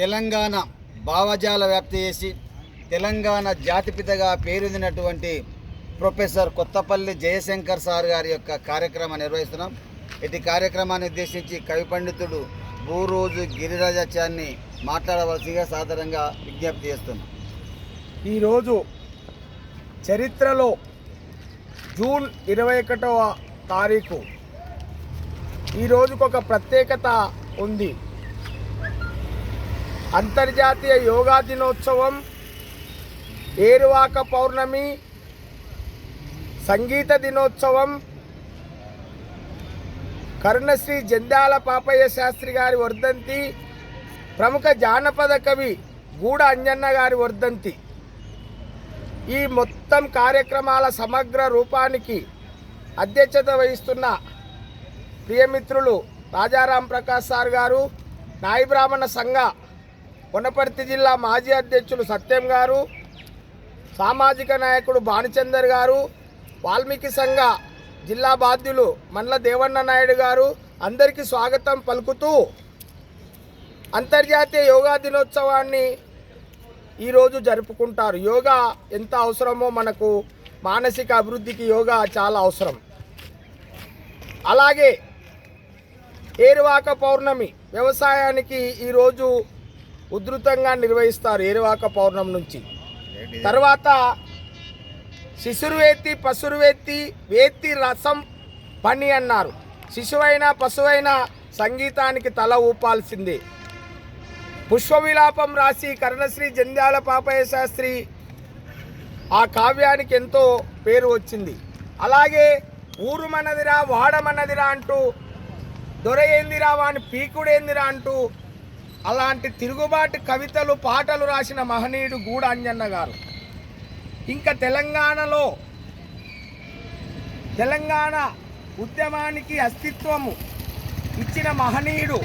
తెలంగాణ భావజాల వ్యాప్తి చేసి తెలంగాణ జాతిపితగా పేరొందినటువంటి ప్రొఫెసర్ కొత్తపల్లి జయశంకర్ సార్ గారి యొక్క కార్యక్రమం నిర్వహిస్తున్నాం. ఇటు కార్యక్రమాన్ని ఉద్దేశించి కవి పండితుడు భూరోజు గిరిరాజాచార్ని మాట్లాడవలసిగా సాధారణంగా విజ్ఞప్తి చేస్తున్నాం. ఈరోజు చరిత్రలో జూన్ ఇరవై ఒకటవ తారీఖు ఈ ఒక ప్రత్యేకత ఉంది. అంతర్జాతీయ యోగా దినోత్సవం ఏరువాక పౌర్ణమి సంగీత దినోత్సవం కరుణశ్రీ జంధ్యాల పాపయ్య శాస్త్రి గారి వర్ధంతి ప్రముఖ జానపద కవి గూడ అంజన్న గారి వర్ధంతి. ఈ మొత్తం కార్యక్రమాల సమగ్ర రూపానికి అధ్యక్షత వహిస్తున్న ప్రియమిత్రులు రాజారాం ప్రకాష్ సార్ గారు నాయి బ్రాహ్మణ సంఘ వనపర్తి జిల్లా మాజీ అధ్యక్షులు సత్యం గారు సామాజిక నాయకుడు భానుచందర్ గారు వాల్మీకి సంఘ జిల్లా బాధ్యులు మండల దేవన్న నాయుడు గారు అందరికీ స్వాగతం పలుకుతూ అంతర్జాతీయ యోగా దినోత్సవాన్ని ఈరోజు జరుపుకుంటారు. యోగా ఎంత అవసరమో మనకు మానసిక అభివృద్ధికి యోగా చాలా అవసరం. అలాగే ఏరువాక పౌర్ణమి వ్యవసాయానికి ఈరోజు ఉధృతంగా నిర్వహిస్తారు ఏరువాక పౌర్ణమి నుంచి. తర్వాత శిశురువేత్తి పసురువేత్తి వేత్తి రసం పని అన్నారు. శిశువైనా పశువైనా సంగీతానికి తల ఊపాల్సిందే. పుష్ప విలాపం రాసి కర్ణశ్రీ జంధ్యాల పాపయ్య శాస్త్రి ఆ కావ్యానికి ఎంతో పేరు వచ్చింది. అలాగే ఊరు మనదిరా వాడమన్నదిరా అంటూ దొరయేందిరా వాని పీకుడేందిరా అంటూ అలాంటి తిరుగుబాటు కవితలు పాటలు రాసిన మహనీయుడు గూడ అంజన్న గారు. ఇంకా తెలంగాణలో తెలంగాణ ఉద్యమానికి అస్తిత్వము ఇచ్చిన మహనీయుడు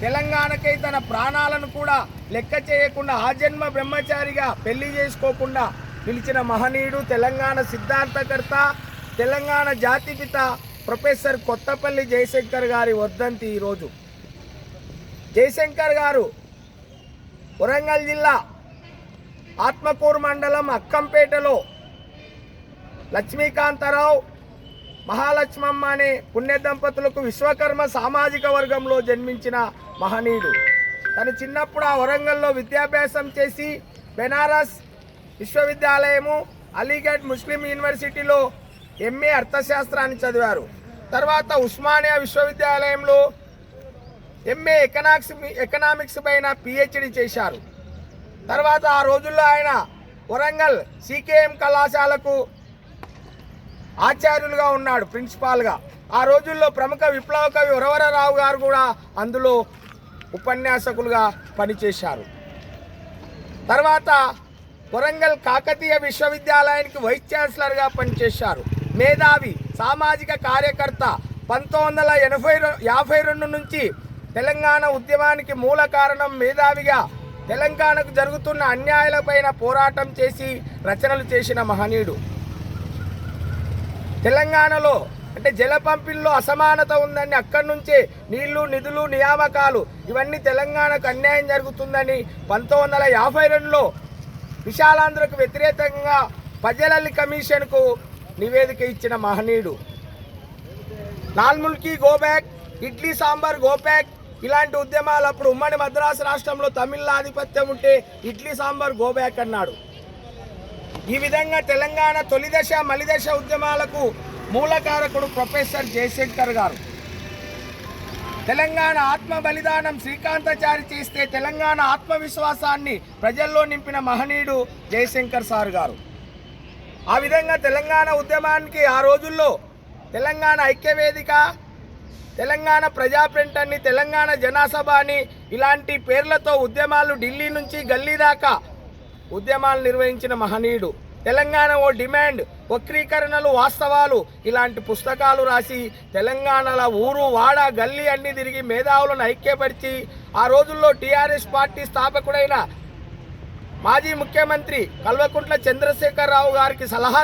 తెలంగాణకై తన ప్రాణాలను కూడా లెక్క చేయకుండా ఆజన్మ బ్రహ్మచారిగా పెళ్ళి చేసుకోకుండా పిలిచిన మహనీయుడు తెలంగాణ సిద్ధాంతకర్త తెలంగాణ జాతిపిత ప్రొఫెసర్ కొత్తపల్లి జయశంకర్ గారి వర్ధంతి ఈరోజు. జయశంకర్ గారు వరంగల్ జిల్లా ఆత్మకూరు మండలం అక్కంపేటలో లక్ష్మీకాంతరావు మహాలక్ష్మమ్మ అనే పుణ్య దంపతులకు విశ్వకర్మ సామాజిక వర్గంలో జన్మించిన మహనీయుడు. తను చిన్నప్పుడు ఆ వరంగల్లో విద్యాభ్యాసం చేసి బెనారస్ విశ్వవిద్యాలయము అలీగఢ్ ముస్లిం యూనివర్సిటీలో ఎంఏ అర్థశాస్త్రాన్ని చదివారు. తర్వాత ఉస్మానియా విశ్వవిద్యాలయంలో ఎంఏ ఎకనామిక్స్ ఎకనామిక్స్ పైన పిహెచ్డి చేశారు. తర్వాత ఆ రోజుల్లో ఆయన వరంగల్ సికేఎం కళాశాలకు ఆచార్యులుగా ఉన్నాడు ప్రిన్సిపాల్గా. ఆ రోజుల్లో ప్రముఖ విప్లవ కవి ఉరవరరావు గారు కూడా అందులో ఉపన్యాసకులుగా పనిచేశారు. తర్వాత వరంగల్ కాకతీయ విశ్వవిద్యాలయానికి వైస్ ఛాన్సలర్గా పనిచేశారు. మేధావి సామాజిక కార్యకర్త పంతొమ్మిది వందల ఎనభై యాభై రెండు నుంచి తెలంగాణ ఉద్యమానికి మూల కారణం మేధావిగా తెలంగాణకు జరుగుతున్న అన్యాయాలపైన పోరాటం చేసి రచనలు చేసిన మహనీయుడు. తెలంగాణలో అంటే జల పంపిణీలో అసమానత ఉందని అక్కడి నుంచే నీళ్ళు నిధులు నియామకాలు ఇవన్నీ తెలంగాణకు అన్యాయం జరుగుతుందని పంతొమ్మిది వందల యాభై రెండులో విశాలాంధ్రకు వ్యతిరేకంగా పజలల్లి కమిషన్కు నివేదిక ఇచ్చిన మహనీయుడు. నాల్ముల్కి go back idli sambar go back ఇలాంటి ఉద్యమాలు అప్పుడు ఉమ్మడి మద్రాసు రాష్ట్రంలో తమిళ ఆధిపత్యం ఉంటే ఇడ్లీ సాంబార్ గోబ్యాక్ అన్నాడు ఈ విధంగా తెలంగాణ తొలిదశ మలిదశ ఉద్యమాలకు మూలకారకుడు ప్రొఫెసర్ జయశంకర్ గారు. తెలంగాణ ఆత్మ బలిదానం శ్రీకాంతాచారి చేస్తే తెలంగాణ ఆత్మవిశ్వాసాన్ని ప్రజల్లో నింపిన మహనీయుడు జయశంకర్ సార్ గారు. ఆ విధంగా తెలంగాణ ఉద్యమానికి ఆ రోజుల్లో తెలంగాణ ఐక్యవేదిక తెలంగాణ ప్రజాఫ్రంట్ అని తెలంగాణ జనాసభ అని ఇలాంటి పేర్లతో ఉద్యమాలు ఢిల్లీ నుంచి గల్లీ దాకా ఉద్యమాలు నిర్వహించిన మహనీయుడు. తెలంగాణ ఓ డిమాండ్ వక్రీకరణలు వాస్తవాలు ఇలాంటి పుస్తకాలు రాసి తెలంగాణలో ఊరు వాడ గల్లీ అన్ని తిరిగి మేధావులను ఐక్యపరిచి ఆ రోజుల్లో టీఆర్ఎస్ పార్టీ స్థాపకుడైన మాజీ ముఖ్యమంత్రి కల్వకుంట్ల చంద్రశేఖరరావు గారికి సలహా